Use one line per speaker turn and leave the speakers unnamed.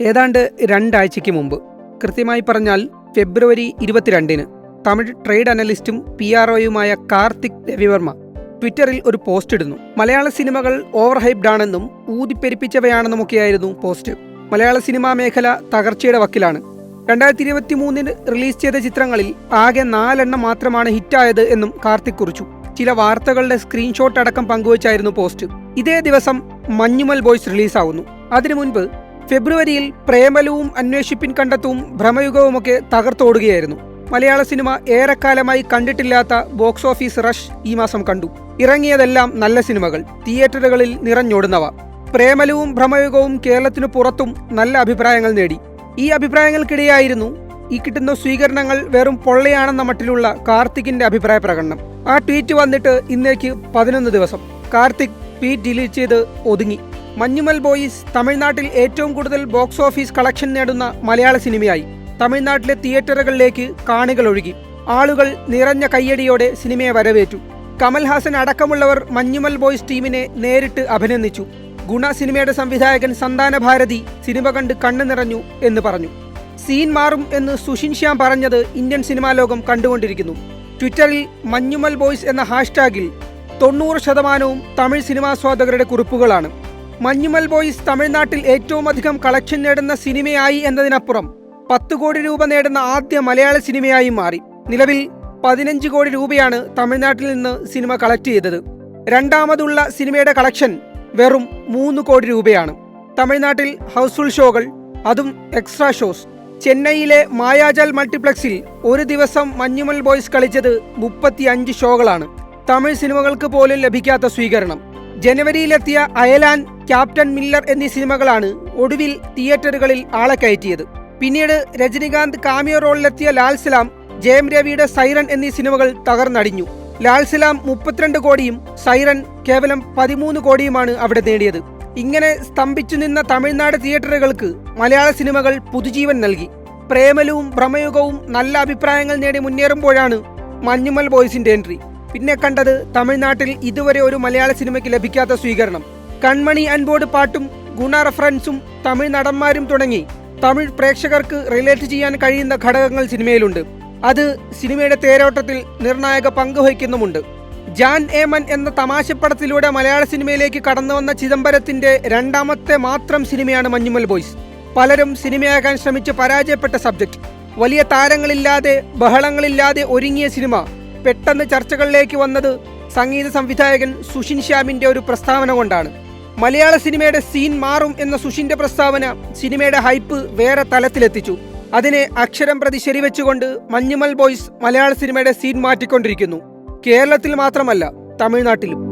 ഏതാണ്ട് രണ്ടാഴ്ചയ്ക്ക് മുമ്പ്. കൃത്യമായി പറഞ്ഞാൽ ഫെബ്രുവരി ഇരുപത്തിരണ്ടിന് തമിഴ് ട്രേഡ് അനലിസ്റ്റും പി ആർ ഒയുമായ കാർത്തിക് രവിവർമ്മ ട്വിറ്ററിൽ ഒരു പോസ്റ്റ് ഇടുന്നു. മലയാള സിനിമകൾ ഓവർ ഹൈപ്ഡ് ആണെന്നും ഊതിപ്പെരിപ്പിച്ചവയാണെന്നുമൊക്കെയായിരുന്നു പോസ്റ്റ്. മലയാള സിനിമാ മേഖല തകർച്ചയുടെ വക്കിലാണ്. രണ്ടായിരത്തി ഇരുപത്തി മൂന്നിന് റിലീസ് ചെയ്ത ചിത്രങ്ങളിൽ ആകെ നാലെണ്ണം മാത്രമാണ് ഹിറ്റായത് എന്നും കാർത്തിക് കുറിച്ചു. ചില വാർത്തകളുടെ സ്ക്രീൻഷോട്ട് അടക്കം പങ്കുവച്ചായിരുന്നു പോസ്റ്റ്. ഇതേ ദിവസം മഞ്ഞുമൽ ബോയ്സ് റിലീസാവുന്നു. അതിനു മുൻപ് ഫെബ്രുവരിയിൽ പ്രേമലവും അന്വേഷിപ്പിൻ കണ്ടെത്തും ഭ്രമയുഗവുമൊക്കെ തകർത്തോടുകയായിരുന്നു മലയാള സിനിമ ഏറെക്കാലമായി കണ്ടിട്ടില്ലാത്ത ബോക്സ് ഓഫീസ് റഷ് ഈ മാസം കണ്ടു. ഇറങ്ങിയതെല്ലാം നല്ല സിനിമകൾ തിയേറ്ററുകളിൽ നിറഞ്ഞോടുന്നവ. പ്രേമലവും ഭ്രമയുഗവും കേരളത്തിനു പുറത്തും നല്ല അഭിപ്രായങ്ങൾ നേടി. ഈ അഭിപ്രായങ്ങൾക്കിടെയായിരുന്നു ഈ കിട്ടുന്ന സ്വീകരണങ്ങൾ വെറും പൊള്ളയാണെന്ന മട്ടിലുള്ള കാർത്തിക്കിന്റെ അഭിപ്രായ പ്രകടനം. ആ ട്വീറ്റ് വന്നിട്ട് ഇന്നേക്ക് പതിനൊന്ന് ദിവസം. കാർത്തിക് ട്വീറ്റ് ഡിലീറ്റ് ചെയ്ത് ഒതുങ്ങി. മഞ്ഞുമൽ ബോയ്സ് തമിഴ്നാട്ടിൽ ഏറ്റവും കൂടുതൽ ബോക്സ് ഓഫീസ് കളക്ഷൻ നേടുന്ന മലയാള സിനിമയായി. തമിഴ്നാട്ടിലെ തിയേറ്ററുകളിലേക്ക് കാണികൾ ഒഴുകി. ആളുകൾ നിറഞ്ഞ കയ്യടിയോടെ സിനിമയെ വരവേറ്റു. കമൽഹാസൻ അടക്കമുള്ളവർ മഞ്ഞുമൽ ബോയ്സ് ടീമിനെ നേരിട്ട് അഭിനന്ദിച്ചു. ഗുണ സിനിമയുടെ സംവിധായകൻ സന്താന ഭാരതി സിനിമ കണ്ട് കണ്ണു നിറഞ്ഞു എന്ന് പറഞ്ഞു. സീൻ മാറും എന്ന് സുഷിൻ ശ്യാം പറഞ്ഞത് ഇന്ത്യൻ സിനിമാ ലോകം കണ്ടുകൊണ്ടിരിക്കുന്നു. ട്വിറ്ററിൽ മഞ്ഞുമൽ ബോയ്സ് എന്ന ഹാഷ്ടാഗിൽ തൊണ്ണൂറ് ശതമാനവും തമിഴ് സിനിമാസ്വാദകരുടെ കുറിപ്പുകളാണ്. മഞ്ഞുമൽ ബോയ്സ് തമിഴ്നാട്ടിൽ ഏറ്റവും അധികം കളക്ഷൻ നേടുന്ന സിനിമയായി എന്നതിനപ്പുറം പത്ത് കോടി രൂപ നേടുന്ന ആദ്യ മലയാള സിനിമയായി മാറി. നിലവിൽ പതിനഞ്ച് കോടി രൂപയാണ് തമിഴ്നാട്ടിൽ നിന്ന് സിനിമ കളക്ട് ചെയ്തത്. രണ്ടാമതുള്ള സിനിമയുടെ കളക്ഷൻ വെറും മൂന്ന് കോടി രൂപയാണ്. തമിഴ്നാട്ടിൽ ഹൗസ്ഫുൾ ഷോകൾ അതും എക്സ്ട്രാ ഷോസ്. ചെന്നൈയിലെ മായാജാൽ മൾട്ടിപ്ലക്സിൽ ഒരു ദിവസം മഞ്ഞുമൽ ബോയ്സ് കളിച്ചത് മുപ്പത്തി അഞ്ച് ഷോകളാണ്. തമിഴ് സിനിമകൾക്ക് പോലും ലഭിക്കാത്ത സ്വീകരണം. ജനുവരിയിലെത്തിയ അയലാൻ ക്യാപ്റ്റൻ മില്ലർ എന്നീ സിനിമകളാണ് ഒടുവിൽ തിയേറ്ററുകളിൽ ആളെ കയറ്റിയത്. പിന്നീട് രജനികാന്ത് കാമിയോ റോളിലെത്തിയ ലാൽസലാം ജയം രവിയുടെ സൈറൺ എന്നീ സിനിമകൾ തകർന്നടിഞ്ഞു. ലാൽസലാം മുപ്പത്തിരണ്ട് കോടിയും സൈറൺ കേവലം പതിമൂന്ന് കോടിയുമാണ് അവിടെ നേടിയത്. ഇങ്ങനെ സ്തംഭിച്ചു നിന്ന തമിഴ്നാട് തിയേറ്ററുകൾക്ക് മലയാള സിനിമകൾ പുതുജീവൻ നൽകി. പ്രേമലവും ഭ്രമയുഗവും നല്ല അഭിപ്രായങ്ങൾ നേടി മുന്നേറുമ്പോഴാണ് മഞ്ഞുമൽ ബോയ്സിന്റെ എൻട്രി. പിന്നെ കണ്ടത് തമിഴ്നാട്ടിൽ ഇതുവരെ ഒരു മലയാള സിനിമയ്ക്ക് ലഭിക്കാത്ത സ്വീകരണം. കൺമണി അൻപോട് പാട്ടും ഗുണ റഫറൻസും തമിഴ് നടന്മാരും തുടങ്ങി. തമിഴ് പ്രേക്ഷകർക്ക് റിലേറ്റ് ചെയ്യാൻ കഴിയുന്ന ഘടകങ്ങൾ സിനിമയിലുണ്ട്. അത് സിനിമയുടെ തേരോട്ടത്തിൽ നിർണായക പങ്ക് വഹിക്കുന്നുമുണ്ട്. ജാൻ ഏമൻ എന്ന തമാശപ്പടത്തിലൂടെ മലയാള സിനിമയിലേക്ക് കടന്നു വന്ന ചിദംബരത്തിന്റെ രണ്ടാമത്തെ മാത്രം സിനിമയാണ് മഞ്ഞുമൽ ബോയ്സ്. പലരും സിനിമയാകാൻ ശ്രമിച്ച് പരാജയപ്പെട്ട സബ്ജക്റ്റ് വലിയ താരങ്ങളില്ലാതെ ബഹളങ്ങളില്ലാതെ ഒരുങ്ങിയ സിനിമ. പെട്ടെന്ന് ചർച്ചകളിലേക്ക് വന്നത് സംഗീത സംവിധായകൻ സുഷിൻ ശ്യാമിന്റെ ഒരു പ്രസ്താവന കൊണ്ടാണ്. മലയാള സിനിമയുടെ സീൻ മാറും എന്ന സുഷിന്റെ പ്രസ്താവന സിനിമയുടെ ഹൈപ്പ് വേറെ തലത്തിലെത്തിച്ചു. അതിനെ അക്ഷരം പ്രതി ശരിവെച്ചുകൊണ്ട് മഞ്ഞുമൽ ബോയ്സ് മലയാള സിനിമയുടെ സീൻ മാറ്റിക്കൊണ്ടിരിക്കുന്നു. കേരളത്തിൽ മാത്രമല്ല തമിഴ്നാട്ടിലും.